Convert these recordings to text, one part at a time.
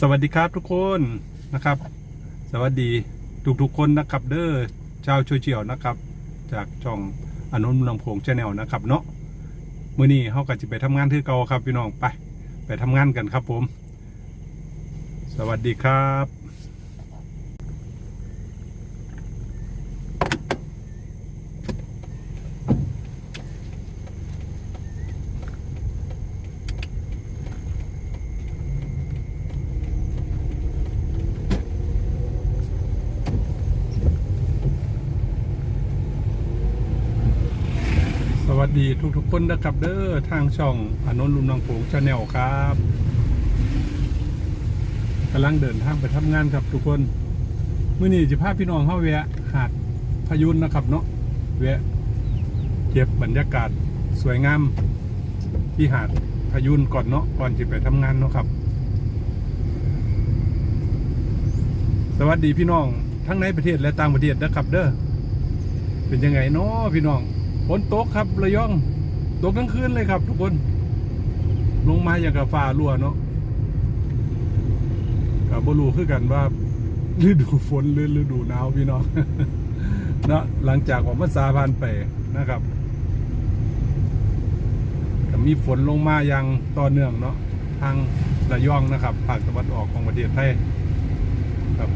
สวัสดีครับทุกคนนะครับ สวัสดีทุกทุกๆคนนะครับเด้อชาวช่วยเจียวนะครับ จากช่องอนุนลำโพงชาแนลนะครับเนาะมื้อนี้เขาก็จะไปทำงานที่เก่าครับพี่น้องไป ไปทำงานกันครับผม สวัสดีครับ ดีทุกๆคนนะครับเด้อทางช่องอนุลุมนังโขงชาแนลครับกำลังเดินทางไปทำงานครับทุกคนเมื่อนี้จะพาพี่น้องเข้าแวะหาดพยุนนะครับเนาะแวะเก็บบรรยากาศสวยงามที่หาดพยุนก่อนเนาะก่อนจะไปทำงานเนาะครับ สวัสดีพี่น้องทั้งในประเทศและต่างประเทศนะครับเด้อเป็นยังไงเนาะพี่น้อง ฝนตกครับระยองตกทั้งคืนเลยครับ ทุกคน ลงมาอย่างกับฟ้ารั่วเนาะกับบรูคือกันว่าฤดูฝนหรือฤดูหนาวพี่น้องเนาะหลังจากออกพรรษาผ่านไปนะครับก็มีฝนลงมาอย่างต่อเนื่องเนาะทางระยองนะครับภาคตะวันออกของประเทศไทยครับ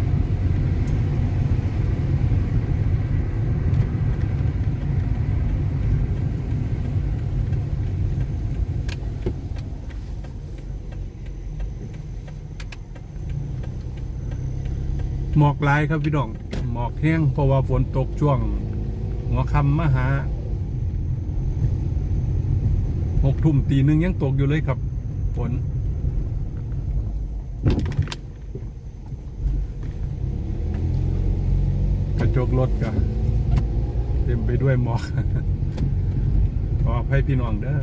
หมอกหลายครับพี่น้องหมอกแห้งเพราะว่าฝนตกช่วง หัวค่ำมาหาหกทุ่มตีหนึ่งยังตกอยู่เลยครับฝนกระจกรถก็เต็มไปด้วยหมอกขออภัยพี่น้องเด้อ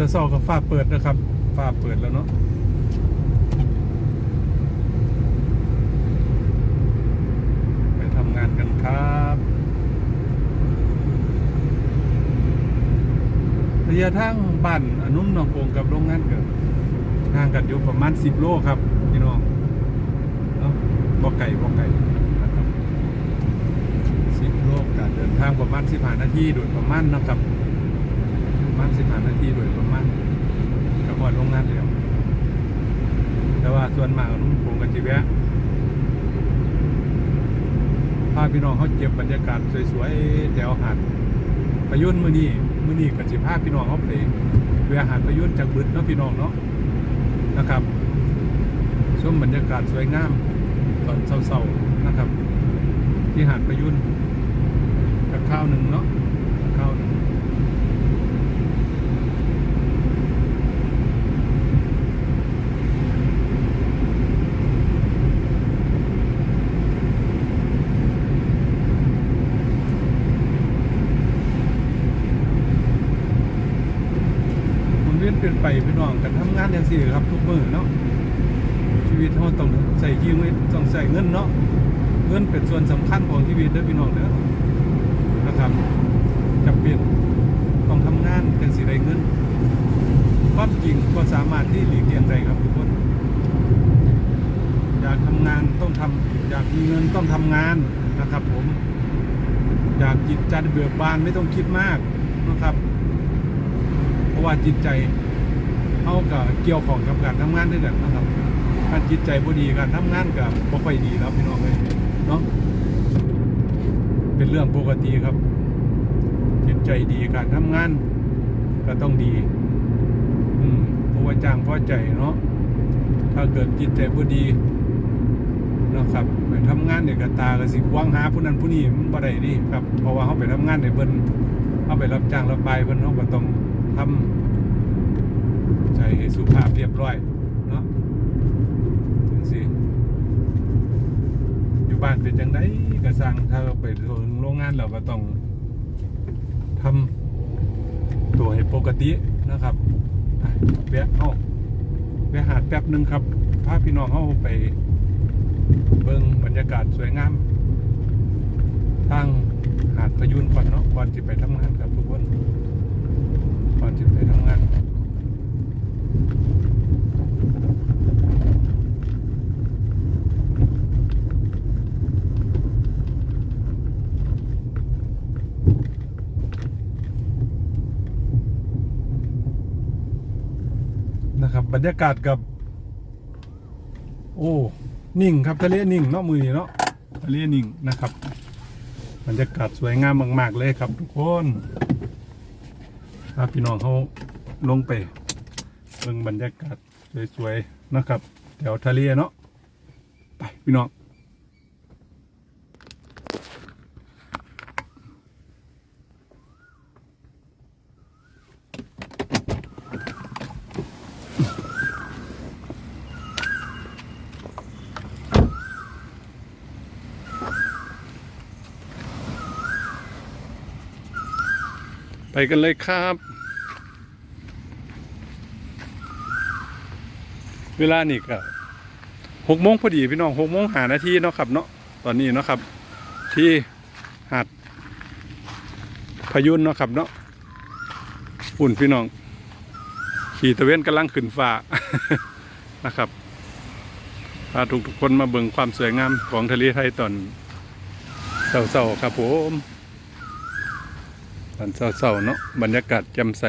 นะครับตอนตะซอกับฟ้าเปิดนะครับฟ้าเปิดแล้วเนาะไปทำงานกันครับระยะทางบ้านอนุมหนองโกงกับโรงงานเกิดห่างกันอยู่ประมาณ 10 โลครับพี่น้องเนาะบ่ไก่บ่ไก่นะครับ10โลการเดินทางประมาณ15นาทีโดยประมาณนะครับ มาณสิบห้านาทีโดยประมาณกับวันโรงงานเดียวแต่ว่าส่วนมากนุ่มคงกันจีแวะพาพี่น้องเขาเก็บบรรยากาศสวยๆแถวหาดพยุนมือนี้มือนี้กับจีพาพี่น้องเขาไปเวหาดพยุนจากบึดเนาะพี่น้องเนาะนะครับชมบรรยากาศสวยงามตอนเศร้าๆนะครับ ที่หาดพยุนกับข้าวหนึ่งเนาะกับข้าวหนึ่ง มัน เวียนเปลี่ยนไปพี่น้องกันทำงานอย่างสี่ครับทุกมือเนาะชีวิตเราต้องใส่ยืมไว้ต้องใส่เงินเนาะเงินเป็นส่วนสำคัญของชีวิตเด้อพี่น้องเด้อนะครับจำเป็นต้องทำงานจังสิได้เงินความจริงก็สามารถที่หลีกเลี่ยงได้ครับทุกคน อยากทำงานต้องทำอยากมีเงินต้องทำงานนะครับ ผม อยากจิตใจเบิกบานไม่ต้องคิดมากนะครับ เพราะว่าจิตใจ เขากับเกี่ยวของกับการทำงานด้วยกันนะครับการจิตใจบ่ดีการทำงานกับบ่ค่อยดีแล้วพี่น้องเลยเนาะเป็นเรื่องปกติครับ จิตใจดีการทำงาน ก็ต้องดี อืมเพราะว่าจ้างพราะใจเนาะถ้าเกิดจิตใจบ่ดีนะครับไปทำงานเนี่ยกตาก็สิหวังหาผู้นั้นผู้นี้มันบ่ได้นี่ครับเพราะว่าเขาไปทำงานในเพิ่นเขาไปรับจ้างรับไปเพิ่นเขาก็ต้องทำใจให้ สุภาพเรียบร้อยเนาะจังซีอยู่บ้านเป็นจังไดก็สร้างถ้าไปถึงโรงงานเราก็ต้องทำตัวให้ปกตินะครับอะเบียเอาไปหาดแป๊บหนึ่งครับพาพี่น้องเข้าไป เบิ่งบรรยากาศสวยงามทางหาดพยุนก่อนเนาะก่อนจะไปทำงานครับทุกคนก่อนจะไปทำงาน นะครับ บรรยากาศกับ โอ้นิ่งครับทะเลนิ่งเนาะมือนี้เนาะทะเลนิ่งนะครับ บรรยากาศสวยงามมาก ๆ เลยครับทุกคนพาพี่น้องเขาลงไปเบิ่งบรรยากาศสวยๆนะครับแถวทะเลเนาะไปพี่น้อง กันเลยครับ เวลานี่ก็หกโมงพอดีพี่น้องหกโมงหานาทีเนาะครับเนาะตอนนี้เนาะครับ ที่หาดพยุนเนาะครับเนาะอุ่นพี่น้อง ขี่ตะเวนกำลังขึ้นฟ้านะครับพาทุกทุกๆคนมาเบิ่งความสวยงามของทะเลไทยตอนเศร้าๆครับผม ตอนเศร้าๆเนาะบรรยากาศแจ่มใส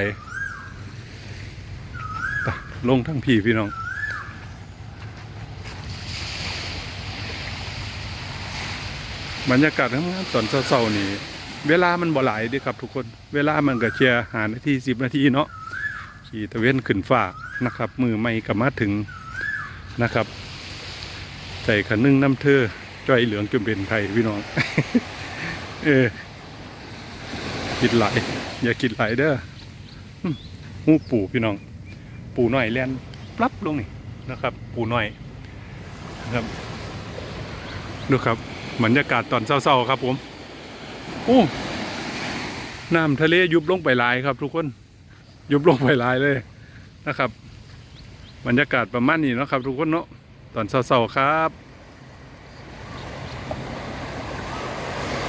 ไปลงทั้งพี่พี่น้องบรรยากาศทั้งตอนเช้าๆนี่เวลามันบ่หลายเดีครับทุกคน เวลามันก็เชียร์หานาทีสิบนาทีเนาะขี่ตะเวนขึ้นฟ้านะครับ มือไม่ก็มาถึงนะครับใส่ขันนึ่งน้ำเธอจ้อยเหลืองจนเป็นไทยพี่น้อง เออ คิดหลอย่าคิดหลเด้อหูปูพี่น้อง ปูหน่อยแลนปลับลงนี่นะครับ ปูหน่อยนะครับดูครับบรรยากาศตอนเศร้าๆครับผมโอ้น้ำทะเลยุบลงไปหลายครับ ทุกคนยุบลงไปหลายเลยนะครับ บรรยากาศประมาณนี้นะครับ ทุกคนเนาะตอนเศร้าๆครับ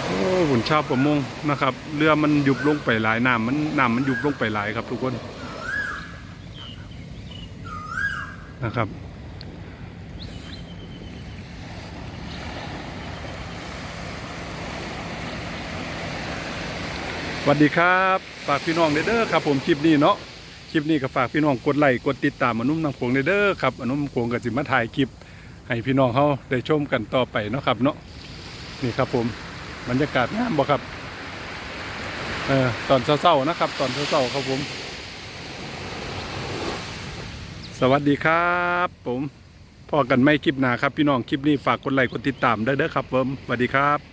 โอ้ หุ่นชาวประมงนะครับ เรือมันยุบลงไปหลายน้ำมันน้ำมันยุบลงไปหลายครับ ทุกคนนะครับสวัสดีครับฝากพี่น้องเด้อครับ ผมคลิปนี้เนาะคลิปนี้ก็ฝากพี่น้องกดไลค์กดติดตามอนุ่มนำโขงเด้อครับอนุ่มนำโขงก็สิมาถ่ายคลิปให้พี่น้องเขาได้ชมกันต่อไปเนาะครับเนาะนี่ครับผม บรรยากาศงามบ่ครับ เออตอนเศร้าๆนะครับ ตอนเศร้าๆครับผม สวัสดีครับผมพอกันไม่คลิปหนาครับพี่น้องคลิปนี้ฝากกดไลค์กดติดตามได้เด้อครับผมสวัสดีครับ